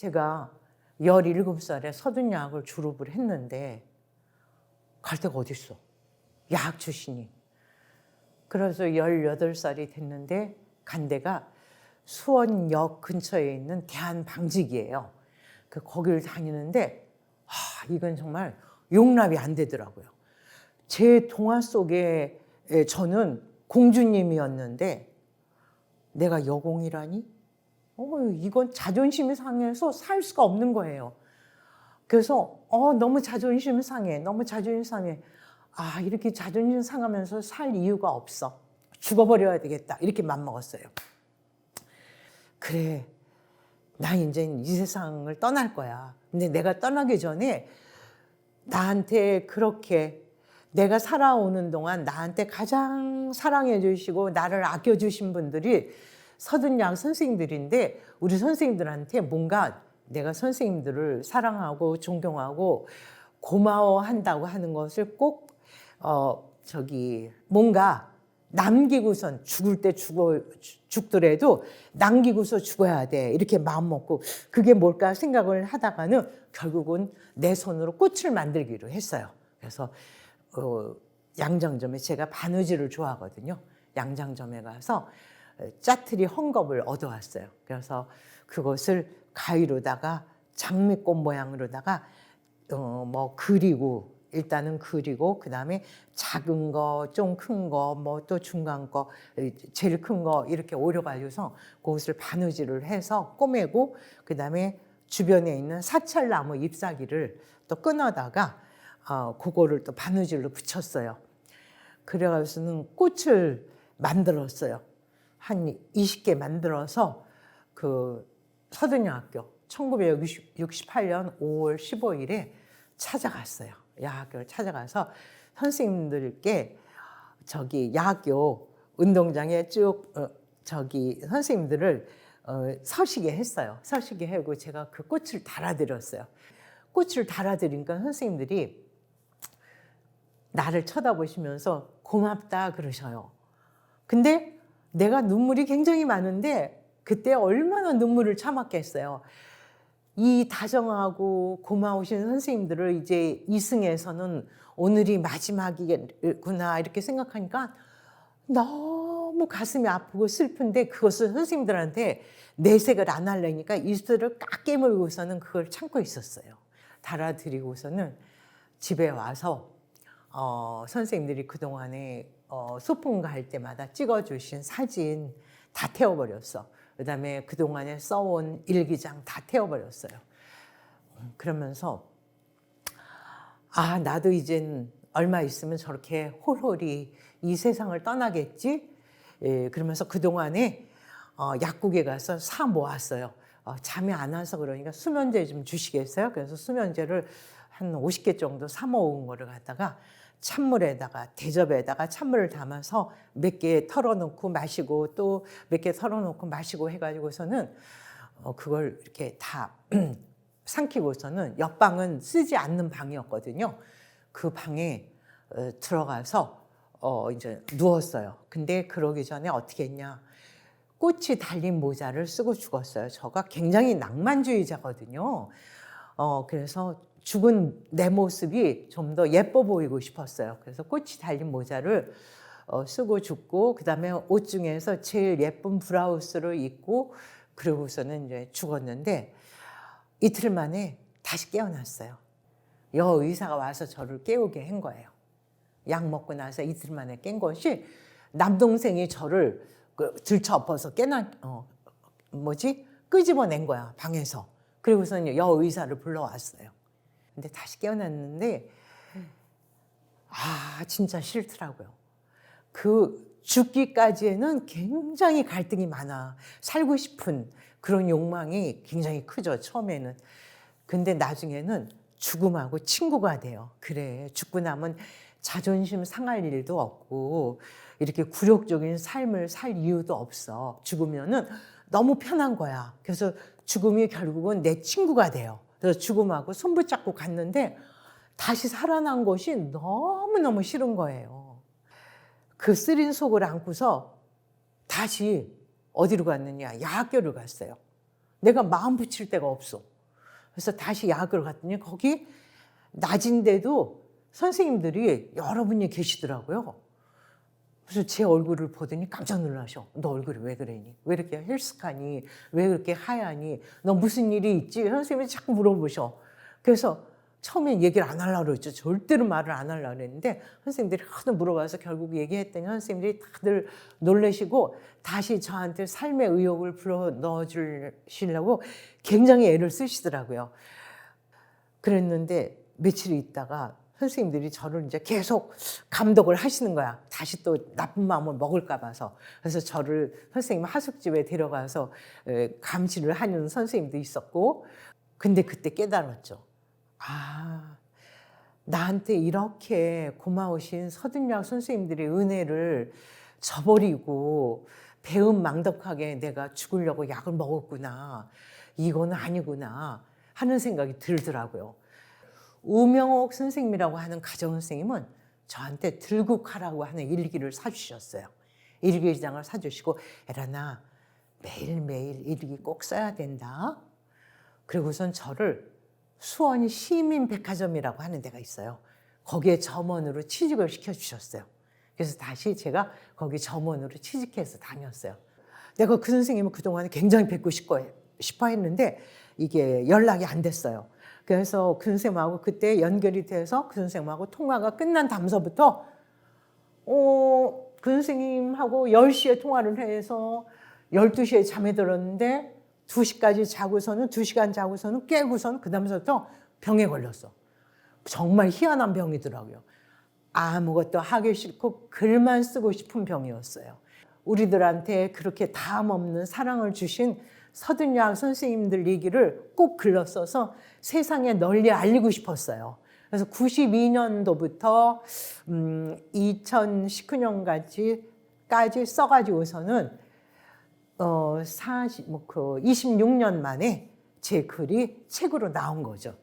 제가 17살에 서둔야학을 졸업을 했는데 갈 데가 어딨어. 야학 출신이. 그래서 18살이 됐는데 간 데가 수원역 근처에 있는 대한방직이에요. 그 거기를 다니는데 아, 이건 정말 용납이 안 되더라고요. 제 동화 속에 에, 저는 공주님이었는데 내가 여공이라니? 어, 이건 자존심이 상해서 살 수가 없는 거예요. 그래서 어, 너무 자존심 상해. 너무 자존심 상해. 아, 이렇게 자존심 상하면서 살 이유가 없어. 죽어버려야 되겠다. 이렇게 맘먹었어요. 그래. 나 이제 이 세상을 떠날 거야. 근데 내가 떠나기 전에 나한테 그렇게 내가 살아오는 동안 나한테 가장 사랑해 주시고 나를 아껴 주신 분들이 서든양 선생님들인데 우리 선생님들한테 뭔가 내가 선생님들을 사랑하고 존경하고 고마워한다고 하는 것을 꼭 어, 저기 뭔가 남기고선 죽을 때 죽어 죽더라도 남기고서 죽어야 돼 이렇게 마음 먹고 그게 뭘까 생각을 하다가는 결국은 내 손으로 꽃을 만들기로 했어요. 그래서 어, 양장점에 제가 바느질을 좋아하거든요. 양장점에 가서 짜투리 헝겊을 얻어왔어요. 그래서 그것을 가위로다가 장미꽃 모양으로다가 어, 뭐 그리고 일단은 그리고 그 다음에 작은 거, 좀 큰 거, 뭐 또 중간 거, 제일 큰 거 이렇게 오려가지고서 그것을 바느질을 해서 꼬매고 그 다음에 주변에 있는 사찰나무 잎사귀를 또 끊어다가 어, 그거를 또 바느질로 붙였어요. 그래가지고는 꽃을 만들었어요. 한 20개 만들어서 그 서든여학교 1968년 5월 15일에 찾아갔어요. 야학교를 찾아가서 선생님들께 저기 야학교 운동장에 쭉 어, 저기 선생님들을 어, 서시게 했어요. 서시게 하고 제가 그 꽃을 달아드렸어요. 꽃을 달아드리니까 선생님들이 나를 쳐다보시면서 고맙다 그러셔요. 근데 내가 눈물이 굉장히 많은데 그때 얼마나 눈물을 참았겠어요. 이 다정하고 고마우신 선생님들을 이제 이승에서는 오늘이 마지막이구나 이렇게 생각하니까 너무 가슴이 아프고 슬픈데 그것을 선생님들한테 내색을 안 하려니까 입술을 꽉 깨물고서는 그걸 참고 있었어요. 달아드리고서는 집에 와서 어, 선생님들이 그동안에 어, 소풍 갈 때마다 찍어주신 사진 다 태워버렸어. 그 다음에 그동안에 써온 일기장 다 태워버렸어요. 그러면서, 아, 나도 이젠 얼마 있으면 저렇게 홀홀이 이 세상을 떠나겠지? 예, 그러면서 그동안에 어, 약국에 가서 사 모았어요. 어, 잠이 안 와서 그러니까 수면제 좀 주시겠어요? 그래서 수면제를 한 50개 정도 사 모은 거를 갖다가 찬물에다가 대접에다가 찬물을 담아서 몇 개 털어놓고 마시고 또 몇 개 털어놓고 마시고 해가지고서는 어 그걸 이렇게 다 삼키고서는 옆방은 쓰지 않는 방이었거든요. 그 방에 어 들어가서 어 이제 누웠어요. 근데 그러기 전에 어떻게 했냐? 꽃이 달린 모자를 쓰고 죽었어요. 저가 굉장히 낭만주의자거든요. 어 그래서 죽은 내 모습이 좀 더 예뻐 보이고 싶었어요. 그래서 꽃이 달린 모자를 어, 쓰고 죽고 그다음에 옷 중에서 제일 예쁜 브라우스를 입고 그러고서는 이제 죽었는데 이틀 만에 다시 깨어났어요. 여 의사가 와서 저를 깨우게 한 거예요. 약 먹고 나서 이틀 만에 깬 것이 남동생이 저를 그 들쳐 엎어서 깨나 어, 뭐지 끄집어낸 거야 방에서. 그리고서는 여 의사를 불러왔어요. 근데 다시 깨어났는데 아 진짜 싫더라고요. 그 죽기까지에는 굉장히 갈등이 많아. 살고 싶은 그런 욕망이 굉장히 크죠. 처음에는. 근데 나중에는 죽음하고 친구가 돼요. 그래. 죽고 나면 자존심 상할 일도 없고 이렇게 굴욕적인 삶을 살 이유도 없어. 죽으면은 너무 편한 거야. 그래서 죽음이 결국은 내 친구가 돼요. 그래서 죽음하고 손붙잡고 갔는데 다시 살아난 것이 너무너무 싫은 거예요. 그 쓰린 속을 안고서 다시 어디로 갔느냐? 야학교를 갔어요. 내가 마음 붙일 데가 없어. 그래서 다시 약을 갔더니 거기 낮인데도 선생님들이 여러분이 계시더라고요. 그래서 제 얼굴을 보더니 깜짝 놀라셔. 너 얼굴이 왜 그러니? 왜 이렇게 헬스카니? 왜 그렇게 하얗니? 너 무슨 일이 있지? 선생님이 자꾸 물어보셔. 그래서 처음엔 얘기를 안 하려고 그랬죠. 절대로 말을 안 하려고 그랬는데 선생님들이 하도 물어봐서 결국 얘기했더니 선생님들이 다들 놀라시고 다시 저한테 삶의 의욕을 불어 넣어주시려고 굉장히 애를 쓰시더라고요. 그랬는데 며칠 있다가 선생님들이 저를 이제 계속 감독을 하시는 거야. 다시 또 나쁜 마음을 먹을까 봐서. 그래서 저를 선생님 하숙집에 데려가서 에, 감시를 하는 선생님도 있었고. 근데 그때 깨달았죠. 아, 나한테 이렇게 고마우신 서든약 선생님들의 은혜를 저버리고 배움 망덕하게 내가 죽으려고 약을 먹었구나. 이건 아니구나. 하는 생각이 들더라고요. 우명옥 선생님이라고 하는 가정 선생님은 저한테 들국하라고 하는 일기를 사주셨어요. 일기장을 사주시고 에라나 매일매일 일기 꼭 써야 된다. 그리고선 저를 수원 시민 백화점이라고 하는 데가 있어요. 거기에 점원으로 취직을 시켜주셨어요. 그래서 다시 제가 거기 점원으로 취직해서 다녔어요. 내가 그 선생님을 그동안에 굉장히 뵙고 싶어, 싶어 했는데 이게 연락이 안 됐어요. 그래서 그 선생님하고 그때 연결이 돼서 그 선생님하고 통화가 끝난 다음서부터 어, 그 선생님하고 10시에 통화를 해서 12시에 잠에 들었는데 2시까지 자고서는 2시간 자고서는 깨고서는 그 다음서부터 병에 걸렸어. 정말 희한한 병이더라고요. 아무것도 하기 싫고 글만 쓰고 싶은 병이었어요. 우리들한테 그렇게 다음 없는 사랑을 주신 서든양 선생님들 얘기를 꼭 글러 써서 세상에 널리 알리고 싶었어요. 그래서 92년도부터 음, 2019년까지 까지 써가지고서는 어, 40, 뭐, 그 26년 만에 제 글이 책으로 나온 거죠.